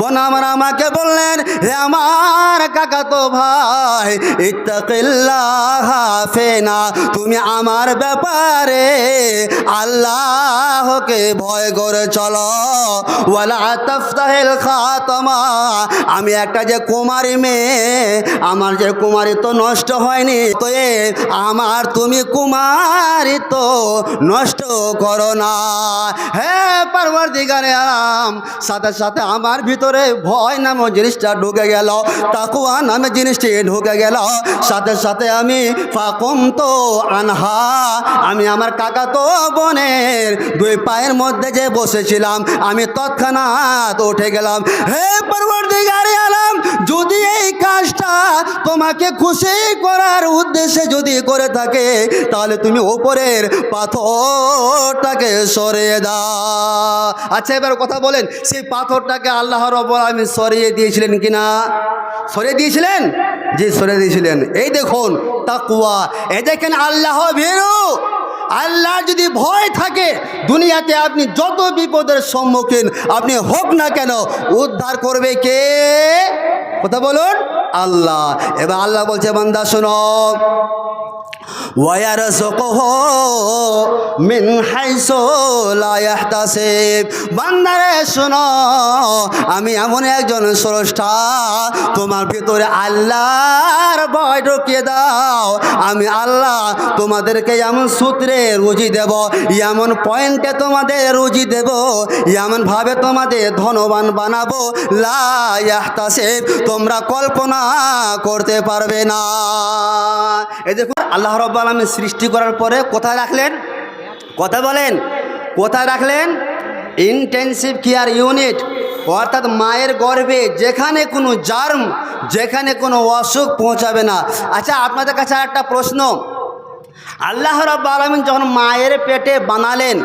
বোন আমার আমাকে বললেন, হে আমার কাকা তো ভাই, ইত্তাকিল্লাহ ফেনা, তুমি আমার ব্যাপারে আল্লাহকে ভয় করে চলো। ওয়ালা তাফতাহিল খাতমা, আমি একটা যে কুমারী মেয়ে, আমার যে কুমারী তো নষ্ট হয়নি তো আমার তুমি কুমারী তো নষ্ট করো না। হে পারবার দিগারে আরাম, সাথে সাথে আমার ভিতরে ভয় নামে জিনিসটা ঢুকে গেল তাকুয়া নামে জিনিসটি ঢুকে গেল। সাথে সাথে আমি ফাকুম তো আনহা, আমি আমার কাকা তো বোনের দুই পায়ের মধ্যে যে বসেছিলাম, আমি তৎক্ষণাৎ উঠে গেলাম। হে পরবর্তীকারী আলাম, যদি এই কাজটা তোমাকে খুশি করার উদ্দেশ্যে যদি করে থাকে, তাহলে তুমি ওপরের পাথরটাকে সরে দাও। আচ্ছা এবার কথা বলেন, সেই পাথরটাকে আল্লাহ রব আমি সরিয়ে দিয়েছিলেন কিনা সরিয়ে দিয়েছিলেন? জি, সরিয়ে দিয়েছিলেন। এই দেখুন তাকুয়া এই দেখেন, আল্লাহ ভেরু। আল্লাহ যদি ভয় থাকে, দুনিয়াতে আপনি যত বিপদের সম্মুখীন আপনি হোক না কেন, উদ্ধার করবে কে? কথা বলুন, আল্লাহ। এবার আল্লাহ বলছে, বান্দা শোনো। ويرزقه من حيث لا يحتسب বান্দারে শোনো আমি এমন একজন স্রষ্টা তোমার ভিতরে আল্লাহর ভয় ঢুকিয়ে দাও আমি আল্লাহ তোমাদেরকে এমন সূত্রে রুজি দেব এমন পয়েন্টে তোমাদের রুজি দেব এমন ভাবে তোমাদের ধনবান বানাবো লাহতাসেব তোমরা কল্পনা করতে পারবে না এই দেখুন আল্লাহ রব্বা আলমী সৃষ্টি করার পরে কোথায় রাখলেন? কথা বলেন? কোথায় রাখলেন? ইনটেনসিভ কেয়ার ইউনিট অর্থাৎ মায়ের গর্ভে যেখানে কোনো জার্ম, যেখানে কোনো অসুখ পৌঁছাবে না। আচ্ছা আপনাদের কাছে একটা প্রশ্ন। আল্লাহ রব আলমিন যখন মায়ের পেটে বানালেন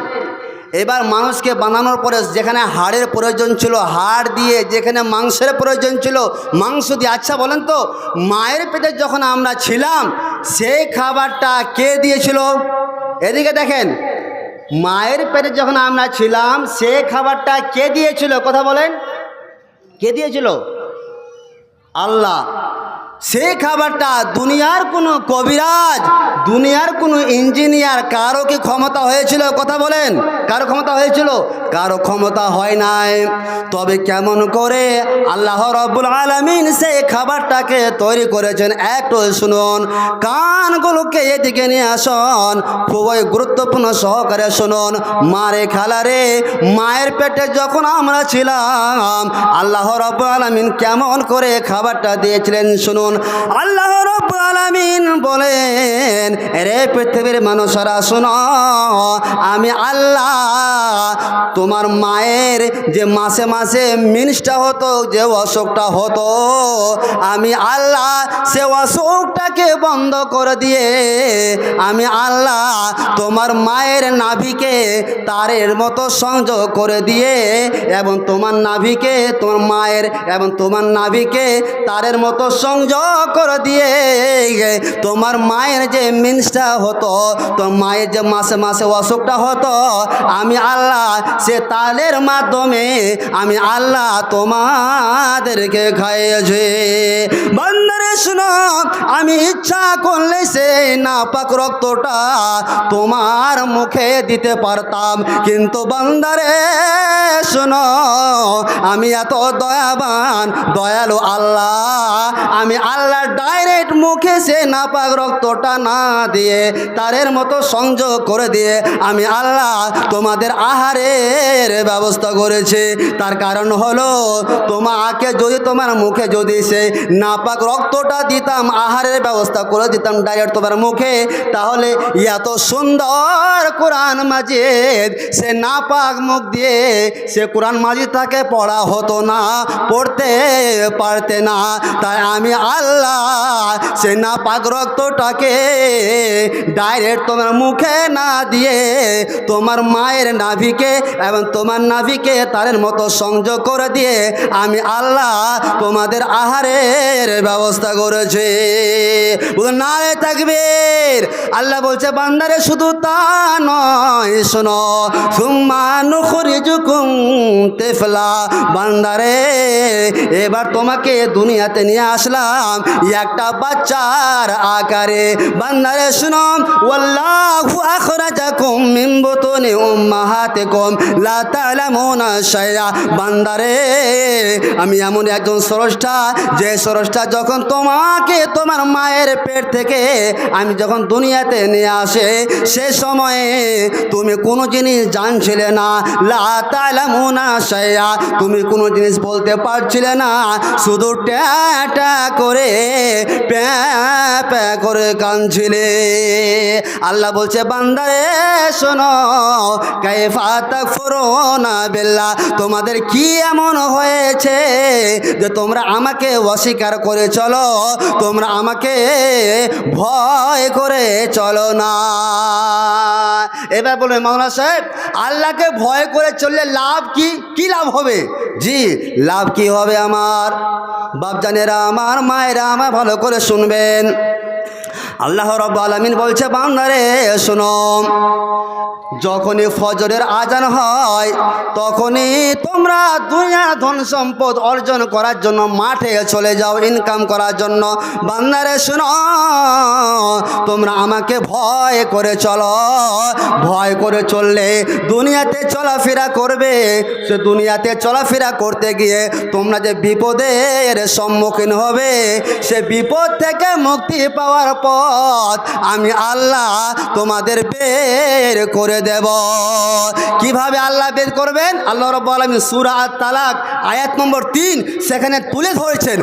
এবার মানুষকে বানানোর পরে যেখানে হাড়ের প্রয়োজন ছিল, হাড় দিয়ে যেখানে মাংসের প্রয়োজন ছিল, মাংস দিয়ে আচ্ছা বলেন তো, মায়ের পেটে যখন আমরা ছিলাম, সেই খাবারটা কে দিয়েছিল? এদিকে দেখেন, মায়ের পেটে যখন আমরা ছিলাম সে খাবারটা কে দিয়েছিল? কথা বলেন। কে দিয়েছিল? আল্লাহ। সেই খাবারটা দুনিয়ার কোনো কবিরাজ, দুনিয়ার কোনো ইঞ্জিনিয়ার কারও কি ক্ষমতা হয়েছিল? কথা বলেন। কারও ক্ষমতা হয়েছিল? কারও ক্ষমতা হয় নাই। তবে কেমন করে আল্লাহ রব্বুল আলমিন সেই খাবারটাকে তৈরি করেছেন? একটু শুনুন। কানগুলোকে এদিকে নিয়ে আসুন। খুবই গুরুত্বপূর্ণ সহকারে শুনুন। মারে খালারে মায়ের পেটে যখন আমরা ছিলাম, আল্লাহ রব্বুল আলমিন কেমন করে খাবারটা দিয়েছিলেন শুনুন। আল্লাহ রব্বুল আলামিন বলেন রে পৃথিবীর মানুষরা, শোনো, আমি আল্লাহ, তোমার মায়ের যে মাসে মাসে মিনিসটা হতো, যে অসুখটা হতো, আমি আল্লাহ, সে অসুখটাকে বন্ধ করে দিয়ে, আমি আল্লাহ, তোমার মায়ের নাভিকে তারের মতো সংযোগ করে দিয়ে, এবং তোমার নাভিকে, তোমার মায়ের এবং তোমার নাভিকে তারের মতো সংযোগ করে দিয়ে তোমার মায়ের যে মিন্সটা হতো তোমার মায়ের যে মাসে মাসে অসুখটা হতো, আমি আল্লাহ সে তালের মাধ্যমে আমি আল্লাহ তোমাদেরকে খাইয়েছি। বন্ধরে শুনো, আমি ইচ্ছা করলে সে নাপাক রক্তটা তোমার মুখে দিতে পারতাম। কিন্তু বন্দারে, শোনো, আমি এত দয়াবান, দয়ালু আল্লাহ। আমি আল্লাহ ডাইরেক্ট মুখে সে নাপাক রক্তটা না দিয়ে, তারের মতো সংযোগ করে দিয়ে, আমি আল্লাহ তোমাদের আহারের ব্যবস্থা করেছি। তার কারণ হলো, তোমাকে যদি, তোমার মুখে যদি সে নাপাক রক্তটা দিতাম, আহারের ব্যবস্থা করে দিতাম ডাইরেক্ট তোমার মুখে। তাহলে এত সুন্দর কোরআন মাজিদ, সে না পাক মুখ দিয়ে সে কোরআন মাজিদ তাকে পড়া হতো না, পড়তে পারতে না। তাই আমি আল্লাহ সে নাপাক রক্তটাকে ডাইরেক্ট তোমার মুখে না দিয়ে তোমার মায়ের নাভিকে এবং তোমার নাভিকে তারের মতো সংযোগ করে দিয়ে আমি আল্লাহ তোমাদের আহারের ব্যবস্থা করেছে। নারে থাকবের আল্লাহ বলছে, বান্দারে শুধু তা নয়, শোনো। সুম্মা নুখরিজুকুম তেফলা। বান্দারে, এবার তোমাকে দুনিয়াতে নিয়ে আসলাম একটা বাচ্চার আকারে। বান্দারে বান্দারে, আমি এমন একজন স্রষ্টা, যে স্রষ্টা যখন তোমাকে তোমার মায়ের পেট থেকে আমি যখন দুনিয়াতে নিয়ে আসে, সে সময়ে তুমি কোনো জিনিস জানছিলে না। লা তা'লামুনা শাইআ তুমি কোনো জিনিস বলতে পারছিলে না। শুধু ট্যা ট্যা করে প্যা করে কাঁদছিলে। আল্লাহ বলছে, বান্দারে, শোনো, কাইফা তাকফুরুনা বিল্লাহ, তোমাদের কি এমন হয়েছে যে তোমরা আমাকে অস্বীকার করে চলো? তোমরা আমাকে ভয় করে চলো না। এবার বলবে মাওলানা সাহেব, আল্লাহকে ভয় করে চললে লাভ কি? কি লাভ হবে? জি, লাভ কি হবে আমার? বাপজানেরা আমার, মায়েরা আমার ভালো করে শুনবেন। আল্লাহ রব আলমিন বলছে বান্দারে শোনো। যখনই ফজরের আজান হয়, তখনই তোমরা দুনিয়া ধন সম্পদ অর্জন করার জন্য মাঠে চলে যাও ইনকাম করার জন্য। বান্দারে শোনো। তোমরা আমাকে ভয় করে চলো। ভয় করে চললে দুনিয়াতে চলাফেরা করবে। সে দুনিয়াতে চলাফেরা করতে গিয়ে তোমরা যে বিপদের সম্মুখীন হবে, সে বিপদ থেকে মুক্তি পাওয়ার পথ আমি আল্লাহ তোমাদের বের করে দেব। কীভাবে আল্লাহ বের করবেন? আল্লাহ রব্বু আলামিন সূরা আত-তালাক, আয়াত নম্বর তিন সেখানে তুলে ধরেছেন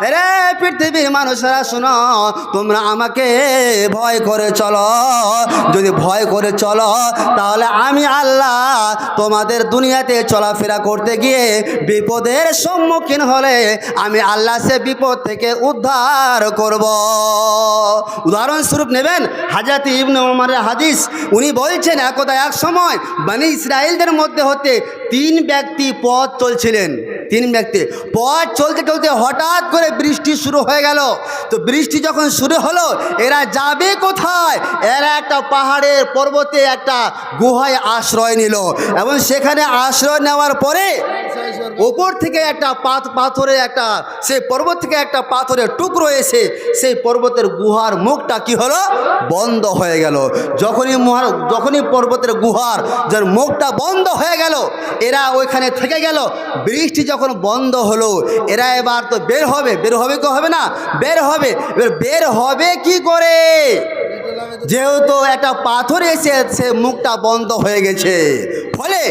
রে পৃথিবীর মানুষেরা শোনো, তোমরা আমাকে ভয় করে চলো। যদি ভয় করে চলো, তাহলে আমি আল্লাহ তোমাদের দুনিয়াতে চলাফেরা করতে গিয়ে বিপদের সম্মুখীন হলে আমি আল্লাহ সে বিপদ থেকে উদ্ধার করব। উদাহরণস্বরূপ নেবেন হাজাতি ইবনে ওমরের হাদিস, উনি বলছেন, একদা এক সময় বানি ইসরায়েলদের মধ্যে হতে তিন ব্যক্তি পথ চলছিলেন। তিন ব্যক্তি। পথ চলতে চলতে হঠাৎ করে বৃষ্টি শুরু হয়ে গেল। তো বৃষ্টি যখন শুরু হলো, এরা যাবে কোথায়? এরা একটা পাহাড়ের পর্বতে একটা গুহায় আশ্রয় নিল। এবং সেখানে আশ্রয় নেওয়ার পরে ওপর থেকে একটা পাথ পাথরের একটা সেই পর্বত থেকে একটা পাথরের টুকরো এসে সেই পর্বতের গুহার মুখটা কি হলো? বন্ধ হয়ে গেল। যখনই মহার যখনই পর্বতের গুহার যার মুখটা বন্ধ হয়ে গেল, এরা ওইখানে থেকে গেল। বৃষ্টি যখন বন্ধ হলো, এরা এবার তো বের হবে। বের হবে কি হবে না? বের হবে। এবার বের হবে কি করে? যেহেতু একটা পাথর এসে সে মুখটা বন্ধ হয়ে গেছে। ফলে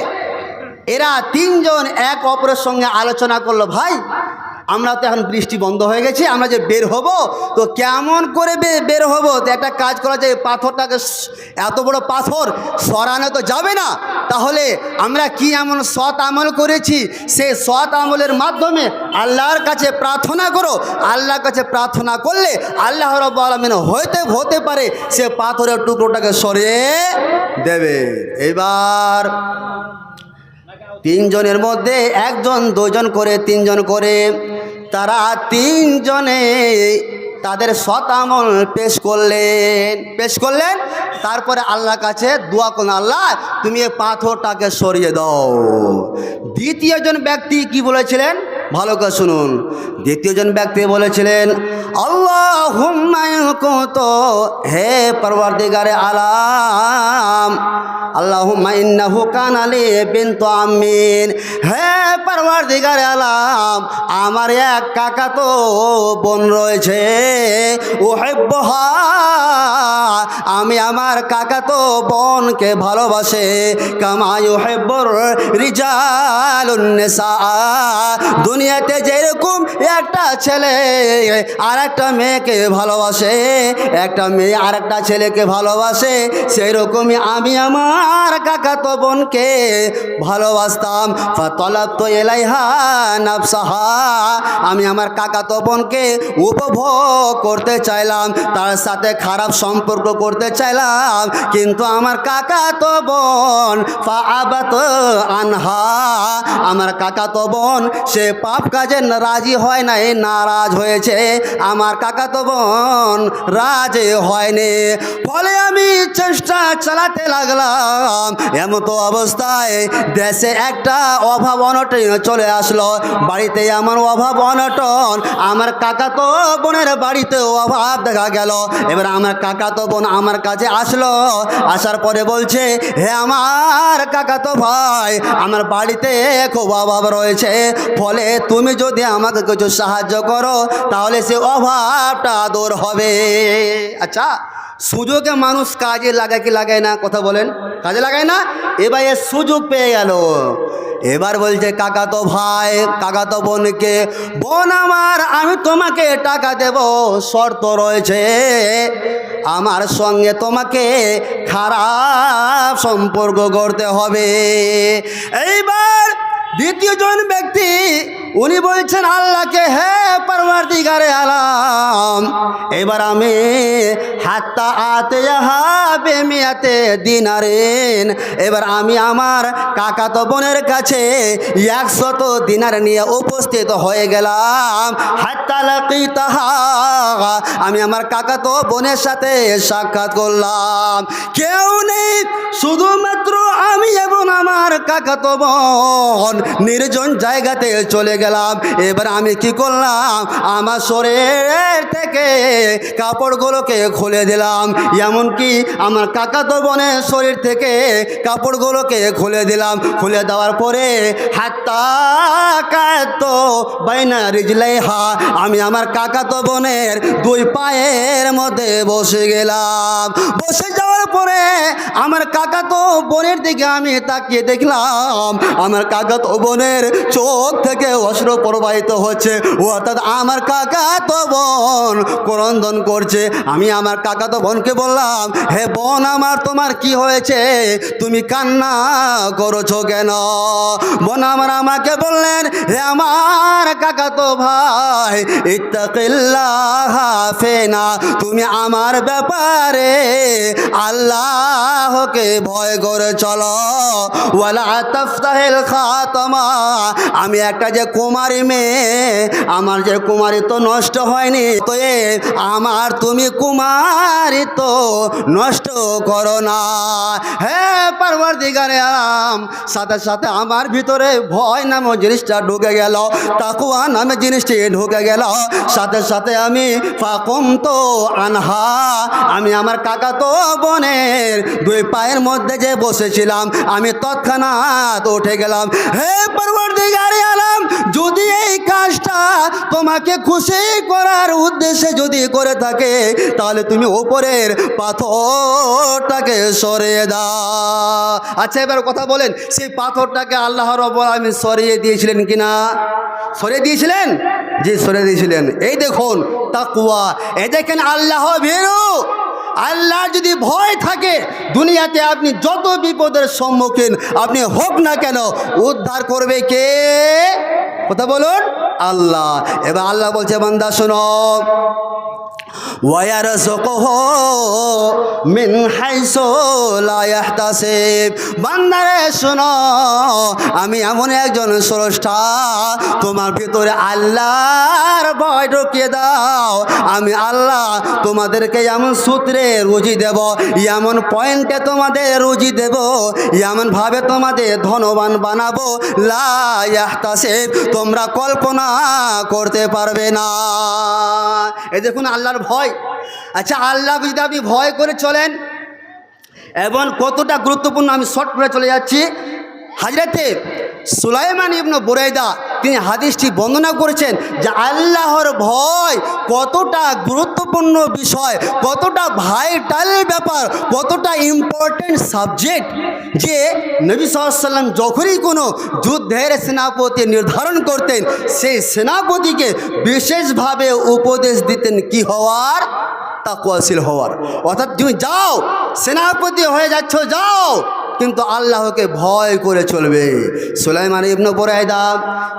এরা তিনজন এক অপরের সঙ্গে আলোচনা করল, ভাই, আমরা তো এখন বৃষ্টি বন্ধ হয়ে গেছে, আমরা যে বের হব, তো কেমন করে বের হব? তো একটা কাজ করা যায়, পাথরটাকে এত বড় পাথর, সরানো তো যাবে না। তাহলে আমরা কি এমন সৎ আমল করেছি? সেই সৎ আমলের মাধ্যমে আল্লাহর কাছে প্রার্থনা করো। আল্লাহর কাছে প্রার্থনা করলে আল্লাহ রব আলমিন হইতে হতে পারে, সে পাথরের টুকরোটাকে সরিয়ে দেবে। এবার তিনজনের মধ্যে একজন দুজন করে, তিনজন করে। তারা তিনজনে তাদের আমল পেশ করলেন। পেশ করলেন, তারপরে আল্লাহর কাছে দোয়া করলেন, আল্লাহ, তুমি এই পাথরটাকে সরিয়ে দাও। দ্বিতীয়জন ব্যক্তি কি বলেছিলেন? ভালো করে শুনুন। দ্বিতীয়জন ব্যক্তি বলেছিলেন আল্লাহ তো হে পরবর্তীকারে আলাম আল্লাহুম্মা ইন্নাহু কান আলী বিনতু আমিন হে পরওয়ারদিগার আলাম, আমার এক কাকা তো বোন রয়েছে। ও হেব্বহা আমি আমার কাকা তো বোনকে ভালোবাসে। কামায়ু হেব্বর রিজালুন্নেসা দুনিয়াতে যেরকম একটা ছেলে আর একটা মেয়েকে ভালোবাসে। একটা মেয়ে আর একটা ছেলেকে ভালোবাসে সেই রকমই আমি আমার কাকাতো বোনকে ভালোবাসতাম। তলাব তো এলাইহা নাফসাহা। আমি আমার কাকাতো বোনকে উপভোগ করতে চাইলাম, তার সাথে খারাপ সম্পর্ক করতে চাইলাম। কিন্তু আমার কাকাতো বোন ফা আবাত আনহা। আমার কাকাতো বোন, সে পাপ কাজে রাজি হয় নাই, নারাজ হয়েছে। আমার কাকা তো বোন রাজে হয়নি। ফলে আমি চেষ্টা চালাতে লাগলাম। এমন তো অবস্থায় দেশে একটা অভাব অনটন চলে আসলো। বাড়িতে আমার অভাব অনটন, আমার কাকা তো বোনের বাড়িতে অভাব দেখা গেল। এবার আমার কাকা তো বোন আমার কাছে আসলো, আসার পরে বলছে, হে আমার কাকা তো ভাই, আমার বাড়িতে খুব অভাব রয়েছে। ফলে তুমি যদি আমাকে কিছু সাহায্য করো, তাহলে সে অভাবটা দূর হবে। আচ্ছা সুযোগে মানুষ কাজে লাগায় কি লাগায় না? কথা বলেন। কাজে লাগায় না? এবার এর সুযোগ পেয়ে গেল। এবার বলছে কাকা তো ভাই কাকা তো বোনকে, বোন আমার, আমি তোমাকে টাকা দেব। শর্ত রয়েছে, আমার সঙ্গে তোমাকে খারাপ সম্পর্ক করতে হবে। এইবার দ্বিতীয় জন ব্যক্তি, উনি বলছেন, আল্লাহকে হে পরমার্দিগারে আলাম। এবার আমি হাত্তা আতে হাবে মিয়াতে দিনারেন। এবার আমি আমার কাকাতো বোনের কাছে একশত দিনার নিয়ে উপস্থিত হয়ে গেলাম। হাত্তা তাহা আমি আমার কাকাতো বোনের সাথে সাক্ষাৎ করলাম। কেউ নেই, শুধুমাত্র আমি এবং আমার কাকাতো বোন। নির্জন জায়গাতে চলে গেলাম। এবার আমি কি করলাম? আমার শরীর থেকে কাপড়গুলোকে খুলে দিলাম। এমনকি আমার কাকাতো বোনের শরীর থেকে কাপড়গুলোকে খুলে দিলাম। খুলে দেওয়ার পরে কায়ত বাইনা রিজলাই হা আমি আমার কাকাতো বোনের দুই পায়ের মধ্যে বসে গেলাম। বসে যাওয়ার পরে আমার কাকাতো বোনের দিকে আমি তাকিয়ে দেখলাম, আমার কাকাতো বোনের চোখ থেকে অস্ত্র প্রবাহিত হচ্ছে। অর্থাৎ আমার কাকাতো বোন ক্রন্দন করছে। আমি আমার কাকাতো বোনকে বললাম, হে বোন আমার, তোমার কি হয়েছে? তুমি কান্না করছ কেন? বোন আমার আমাকে বললেন, হে আমার কাকাতো ভাই, ইত্তাকিল্লাহ ফেনা, তুমি আমার ব্যাপারে আল্লাহকে ভয় করে চলো। ওয়ালা তাফতাহিল খাতমা, আমি একটা যে কুমারী মেয়ে, আমার যে কুমারী তো নষ্ট হয়নি তো এ আমার তুমি কুমারী তো নষ্ট করো না। হ্যাঁ পারবার দিগারে আম সাথে সাথে আমার ভিতরে ভয় নামে জিনিসটা ঢুকে গেল তাকুয়া নামে জিনিসটি ঢুকে গেল। সাথে সাথে আমি, ফাকুম তো আনহা, আমি আমার কাকা তো বোনের দুই পায়ের মধ্যে যে বসেছিলাম, আমি তৎক্ষণাৎ উঠে গেলাম। হে পরবর্তীকারী আলাম যদি এই কাজটা তোমাকে খুশি করার উদ্দেশ্যে যদি করে থাকে, তাহলে তুমি ওপরের পাথরটাকে সরিয়ে দাও। আচ্ছা এবার কথা বলেন, সেই পাথরটাকে আল্লাহ রব্বুল আমি সরিয়ে দিয়েছিলেন কিনা? সরিয়ে দিয়েছিলেন? জি, সরিয়ে দিয়েছিলেন। এই দেখুন তাকুয়া এই দেখেন, আল্লাহ ভেরু। আল্লাহ যদি ভয় থাকে, দুনিয়াতে আপনি যত বিপদের সম্মুখীন আপনি হোক না কেন, উদ্ধার করবে কে? কথা বলুন, আল্লাহ। এবার আল্লাহ বলছে, বান্দা, শোনো। ওয়ারসকহ মিন বান্দারে, শোনো, আমি এমন একজন স্রষ্টা, তোমার ভিতরে আল্লাহর ভয় ঢুকিয়ে দাও। আমি আল্লাহ তোমাদেরকে এমন সূত্রে রুজি দেব, এমন পয়েন্টে তোমাদের রুজি দেব এমনভাবে তোমাদের ধনবান বানাবো। লায়াহতাসিব তোমরা কল্পনা করতে পারবে না। এ দেখুন, আল্লাহর ভয় আচ্ছা আল্লাহ যদি আপনি ভয় করে চলেন, এবং কতটা গুরুত্বপূর্ণ আমি শর্ট করে চলে যাচ্ছি। হাজরাতে সুলাইমান ইবনু বুরাইদা, তিনি হাদিসটি বর্ণনা করেছেন যে আল্লাহর ভয় কতটা গুরুত্বপূর্ণ বিষয়, কতটা ভাইটাল ব্যাপার, কতটা ইম্পর্টেন্ট সাবজেক্ট যে নবী সাল্লাম যখনই কোনো যুদ্ধের সেনাপতি নির্ধারণ করতেন, সেই সেনাপতিকে বিশেষভাবে উপদেশ দিতেন কি হওয়ার? তাকুয়াশীল হওয়ার। অর্থাৎ তুমি যাও সেনাপতি হয়ে যাচ্ছ যাও। কিন্তু আল্লাহকে ভয় করে চলবে। সুলাইমান ইবনু বুরাইদা,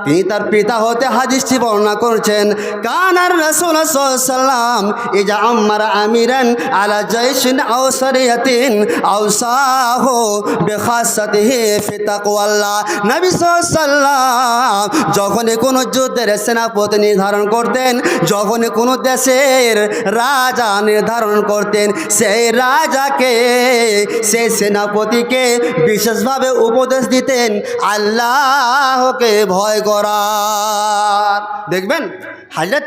তিনি তার পিতা হতে হাদিসটি বর্ণনা করছেন, কানার রাসূল সাল্লাম ইজা আম্মারা আমিরান আলা জাইশিন আও সারিয়াতিন আও সাহু বিখাসাতিহি ফি তাকওয়াল্লাহ। নবী সাল্লাম যখন কোনো যুদ্ধের সেনাপতি নির্ধারণ করতেন যখন কোনো দেশের রাজা নির্ধারণ করতেন, সেই রাজাকে, সেই সেনাপতিকে বিশেষভাবে উপদেশ দিতেন আল্লাহকে ভয় করা দেখবেন? হাজরত